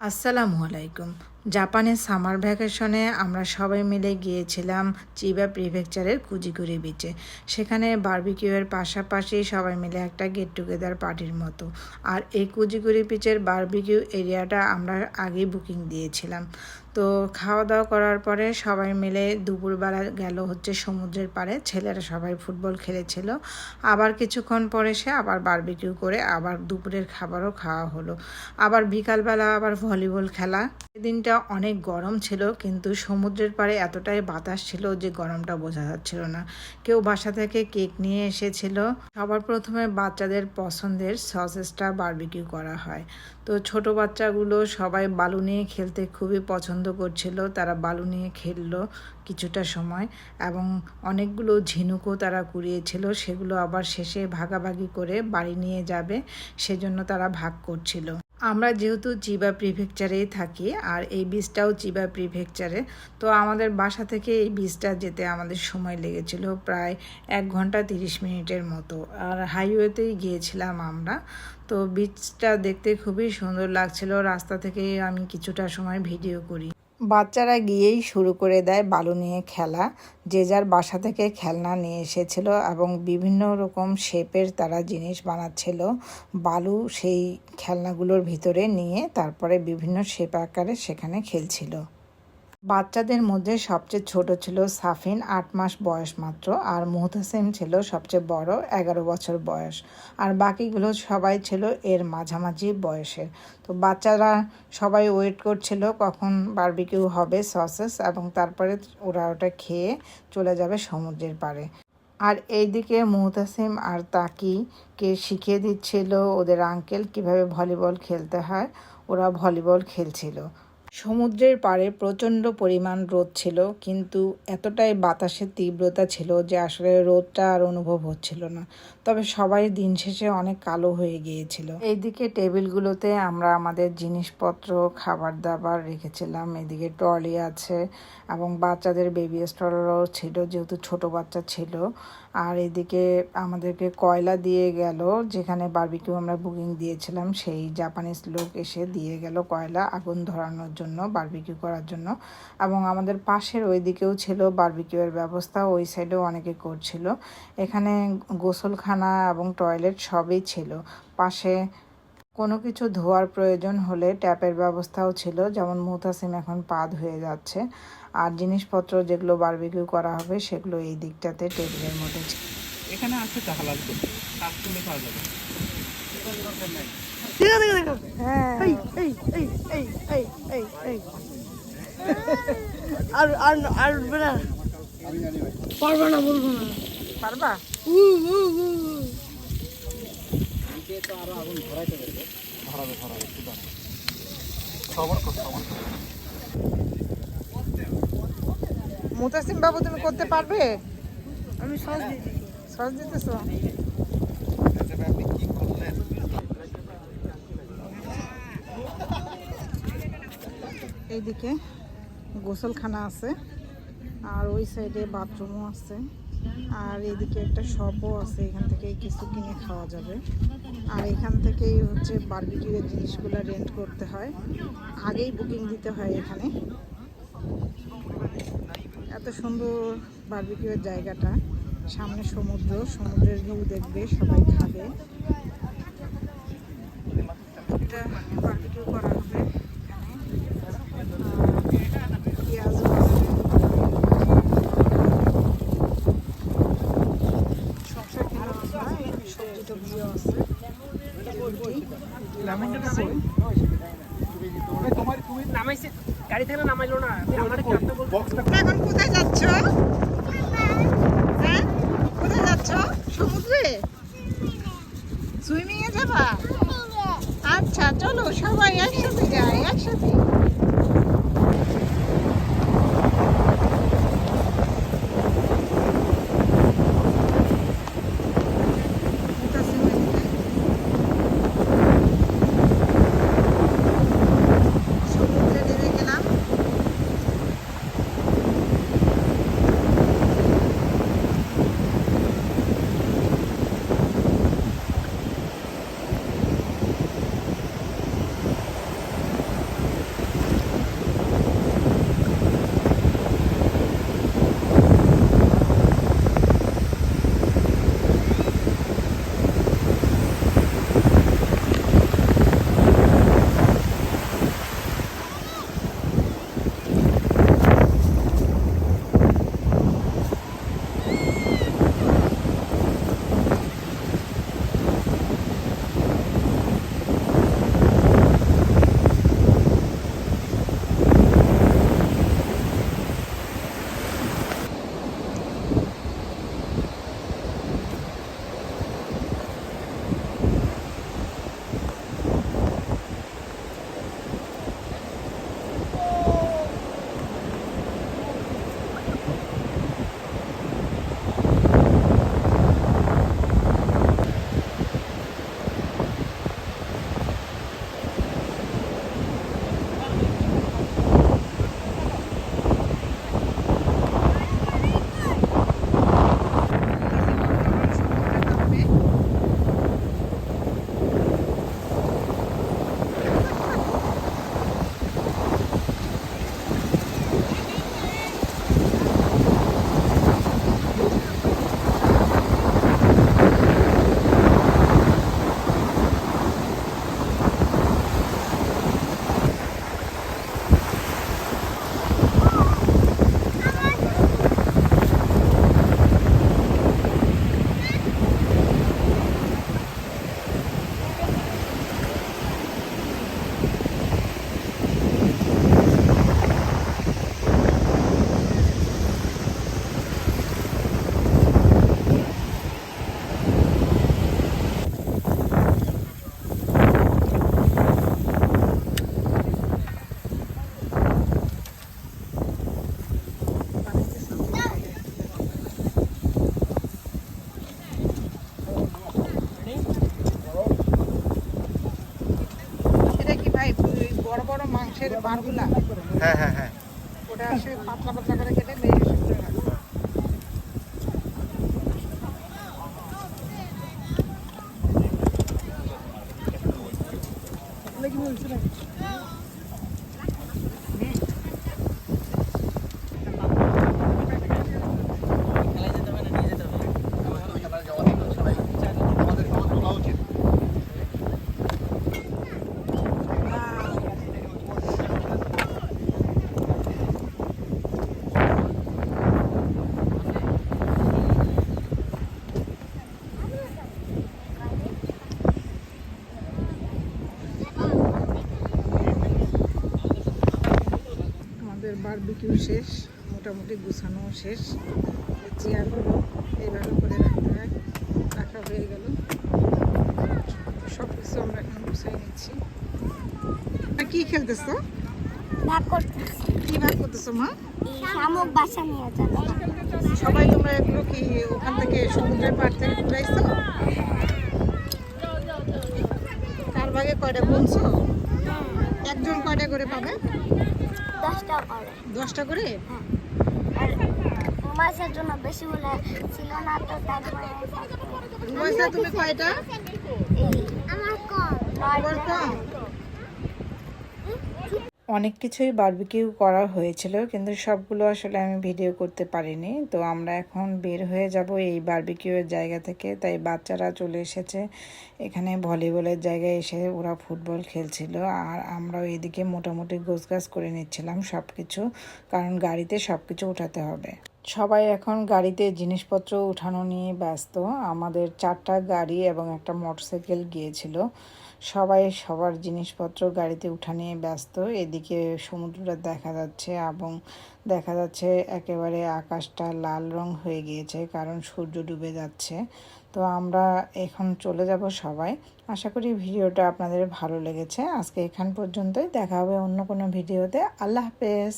আসসালামু আলাইকুম। জাপানের সামার ভ্যাকেশনে আমরা সবাই মিলে গিয়েছিলাম চিবা প্রিফেকচারের কুজিগুড়ি বিচে সেখানে বারবিকিউয়ের পাশাপাশি সবাই মিলে একটা গেট টুগেদার পার্টির মতো। আর এই কুজিগুড়ি বিচের বারবিকিউ এরিয়াটা আমরা আগেই বুকিং দিয়েছিলাম। তো খাওয়া দাওয়া করার পরে সবাই মিলে দুপুরবেলা গেল হচ্ছে সমুদ্রের পাড়ে। ছেলেরা সবাই ফুটবল খেলেছিল। আবার কিছুক্ষণ পরে সে আবার বারবিকিউ করে আবার দুপুরের খাবারও খাওয়া হলো। আবার বিকালবেলা আবার ভলিবল খেলা। দিনটা অনেক গরম ছিল, কিন্তু সমুদ্রের পাড়ে এতটাই বাতাস ছিল যে গরমটা বোঝা যাচ্ছিল না। কেউ বাসা থেকে কেক নিয়ে এসেছিল। সবার প্রথমে বাচ্চাদের পছন্দের সসেসটা বারবিকিউ করা হয়। তো ছোট বাচ্চাগুলো সবাই বালু নিয়ে খেলতে খুবই পছন্দ করছিল। তারা বালু নিয়ে খেললো কিছুটা সময় এবং অনেকগুলো ঝিনুকও তারা কুড়িয়েছিল। সেগুলো আবার শেষে ভাগাভাগি করে বাড়ি নিয়ে যাবে, সেজন্য তারা ভাগ করছিল। আমরা যেহেতু চিবা প্রিফেকচারেই থাকি আর এই বীজটাও চিবা প্রিফেকচারে, তো আমাদের বাসা থেকে এই বীজটা যেতে আমাদের সময় লেগেছিল প্রায় এক ঘণ্টা তিরিশ মিনিটের মতো। আর হাইওয়েতেই গিয়েছিলাম আমরা, তো বীজটা দেখতে খুবই সুন্দর লাগছিল। রাস্তা থেকে আমি কিছুটা সময় ভিডিও করি। বাচ্চারা গিয়েই শুরু করে দেয় বালু নিয়ে খেলা। যে যার বাসা থেকে খেলনা নিয়ে এসেছিল এবং বিভিন্ন রকম শেপের তারা জিনিস বানাচ্ছিল। বালু সেই খেলনাগুলোর ভিতরে নিয়ে তারপরে বিভিন্ন শেপ আকারে সেখানে খেলছিল। বাচ্চাদের মধ্যে সবচেয়ে ছোট ছিল সাফিন, আট মাস বয়স মাত্র, আর মুহতাসিম ছিল সবচেয়ে বড়, এগারো বছর বয়স। আর বাকিগুলো সবাই ছিল এর মাঝামাঝি বয়সের। তো বাচ্চারা সবাই ওয়েট করছিল কখন বারবিকিউ হবে সসেস এবং তারপরে ওরা ওটা খেয়ে চলে যাবে সমুদ্রের পাড়ে। আর এইদিকে মুহতাসিম আর তাকিকে শিখিয়ে দিচ্ছিল ওদের আঙ্কেল কীভাবে ভলিবল খেলতে হয়। ওরা ভলিবল খেলছিল। সমুদ্রের পাড়ে প্রচণ্ড পরিমাণ রোদ ছিল, কিন্তু এতটাই বাতাসের তীব্রতা ছিল যে আসলে রোদটা আর অনুভব হচ্ছিল না। তবে সবাই দিন শেষে অনেক কালো হয়ে গিয়েছিল। এইদিকে টেবিলগুলোতে আমরা আমাদের জিনিসপত্র খাবার দাবার রেখেছিলাম। এদিকে ট্রলি আছে এবং বাচ্চাদের বেবি স্টলও ছিল, যেহেতু ছোট বাচ্চা ছিল। আর এদিকে আমাদেরকে কয়লা দিয়ে গেল, যেখানে বারবিকিউ আমরা বুকিং দিয়েছিলাম, সেই জাপানিজ লোক এসে দিয়ে গেল কয়লা আগুন ধরানোর জন্য বারবিকিউ করার জন্য। এবং আমাদের পাশের ওই দিকেও ছিল বারবিকিউয়ের ব্যবস্থা, ওই সাইডেও অনেকে করছিল। এখানে গোসলখানা এবং টয়লেট সবই ছিল। পাশে কোনো কিছু ধোয়ার প্রয়োজন হলে ট্যাপের ব্যবস্থাও ছিল, যেমন মুতাসিম এখন পা হয়ে যাচ্ছে। আর জিনিসপত্র যেগুলো বারবিকিউ করা হবে সেগুলো এই দিকটাতে টেবিলের মধ্যে ছিল এখানে আছে তো হালাল করে। কাজ করলে পাওয়া যাবে। আর আর আর বেড়া পারবে না বলব না। পারবা? উ উ উ উ। ধরাবে ধরাবে সবার কথা সবার কথা। মুতাসিম বাবু তুমি করতে পারবে? আমি দিয়েছি সস দিতেছো? এইদিকে গোসলখানা আছে আর ওই সাইডে বাথরুমও আছে আর এদিকে একটা শপও আছে এখান থেকে কিছু কিনে খাওয়া যাবে। আর এখান থেকেই হচ্ছে বারবিকিউয়ের জিনিসগুলো রেন্ট করতে হয়। আগেই বুকিং দিতে হয় এখানে। এত সুন্দর বারবিকিউয়ের জায়গাটা। সামনে সমুদ্র সমুদ্রের ভিউ দেখবে সবাই খাবে। এটা বারবিকিউ করা হবে আর পেঁয়াজও আছে নামাইছে গাড়ি থেকে নামাইলো না। আমার বক্সটা এখন কোথায় যাচ্ছ? হ্যাঁ? কোথায় যাচ্ছ? সমুদ্রে? সুইমিং এ যাবা আচ্ছা চলো সবাই একসাথে যাই একসাথে। বড় বারগুলা হ্যাঁ হ্যাঁ হ্যাঁ। ওটা আসে পাতলা পাতলা করে কেটে মেরিনেশন করে রাখব আমাদের বারবিকিউ শেষ মোটামুটি গুছানো শেষ। চেয়ারগুলো এইভাবে করে রাখতে হয় রাখা হয়ে গেল। সব কিছু আমরা এখন গুছাই নিচ্ছি। আর কি খেলতেছো? ভাগ করতেছি। কি ভাগ করতেছো মা? শামুক বাসা নিয়ে যাবে। সবাই তোমরা এগুলো কি ওখান থেকে সমুদ্রের পাড় থেকে ঘুরাইছো কার ভাগে কয়টা গুনছো একজন কয়টা করে পাবে? দশটা করে। দশটা করে? আর মাছের জন্য বেশি হলে ছিল না তো তার তুমি কয়টা? আমার কম। কম? অনেক কিছুই বারবিকিউ করা হয়েছিল, কিন্তু সবগুলো আসলে আমি ভিডিও করতে পারিনি। তো আমরা এখন বের হয়ে যাব এই বারবিকিউয়ের জায়গা থেকে। তাই বাচ্চারা চলে এসেছে। এখানে ভলিবলের জায়গায় এসে ওরা ফুটবল খেলছিল। আর আমরাও এদিকে মোটামুটি গোছগাছ করে নিচ্ছিলাম সব কিছু কারণ গাড়িতে সব কিছু উঠাতে হবে। সবাই এখন গাড়িতে জিনিসপত্র উঠানো নিয়ে ব্যস্ত। আমাদের চারটা গাড়ি এবং একটা মোটরসাইকেল গিয়েছিল। সবাই সবার জিনিসপত্র গাড়িতে উঠা নিয়ে ব্যস্ত। এদিকে সমুদ্রটা দেখা যাচ্ছে এবং দেখা যাচ্ছে একেবারে আকাশটা লাল রং হয়ে গিয়েছে, কারণ সূর্য ডুবে যাচ্ছে। তো আমরা এখন চলে যাব সবাই। আশা করি ভিডিওটা আপনাদের ভালো লেগেছে। আজকে এখান পর্যন্তই। দেখা হবে অন্য কোনো ভিডিওতে। আল্লাহ হাফেজ।